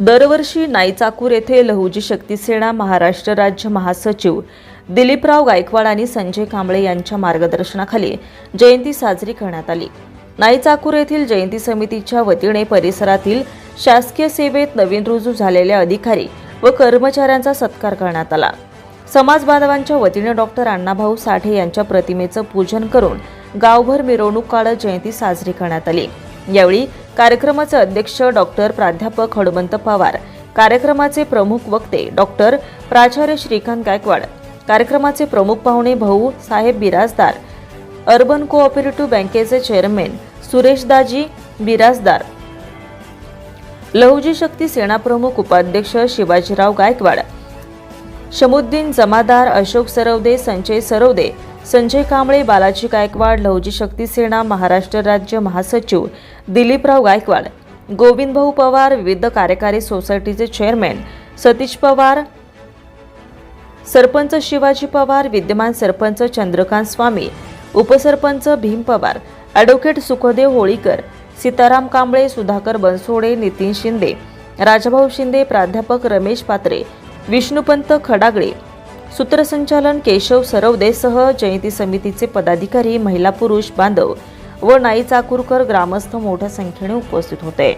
दरवर्षी नाईचाकूर येथे लहुजी शक्ती सेना महाराष्ट्र राज्य महासचिव दिलीपराव गायकवाड आणि संजय कांबळे यांच्या मार्गदर्शनाखाली जयंती साजरी करण्यात आली. नाईचाकूर येथील जयंती समितीच्या वतीने परिसरातील शासकीय सेवेत नवीन रुजू झालेल्या अधिकारी व कर्मचाऱ्यांचा सत्कार करण्यात आला. समाज बांधवांच्या वतीने डॉक्टर अण्णाभाऊ साठे यांच्या प्रतिमेचं पूजन करून गावभर मिरवणूक काढत जयंती साजरी करण्यात आली. यावेळी कार्यक्रमाचे अध्यक्ष डॉक्टर प्राध्यापक हनुमंत पवार कार्यक्रमाचे प्रमुख वक्ते डॉक्टर प्राचार्य श्रीकांत गायकवाड कार्यक्रमाचे प्रमुख पाहुणे भाऊ साहेब बिराजदार अर्बन कोऑपरेटिव्ह बँकेचे चेअरमॅन सुरेशदाजी बिराजदार. लहुजी शक्ती सेना प्रमुख उपाध्यक्ष शिवाजीराव गायकवाड शमुद्दीन जमादार अशोक सरवदे संजय सरवदे संजय कांबळे बालाजी गायकवाड लहुजी शक्ती सेना महाराष्ट्र राज्य महासचिव दिलीपराव गायकवाड गोविंदभाऊ पवार विविध कार्यकारी सोसायटीचे चेअरमॅन सतीश पवार सरपंच शिवाजी पवार विद्यमान सरपंच चंद्रकांत स्वामी उपसरपंच भीम पवार ॲडव्होकेट सुखदेव होळीकर सीताराम कांबळे सुधाकर बनसोडे नितीन शिंदे राजभाऊ शिंदे प्राध्यापक रमेश पात्रे विष्णुपंत खडागळे सूत्रसंचालन केशव सरवदेसह जयंती समितीचे पदाधिकारी महिला पुरुष बांधव व नाई चाकूरकर ग्रामस्थ मोठ्या संख्येने उपस्थित होते.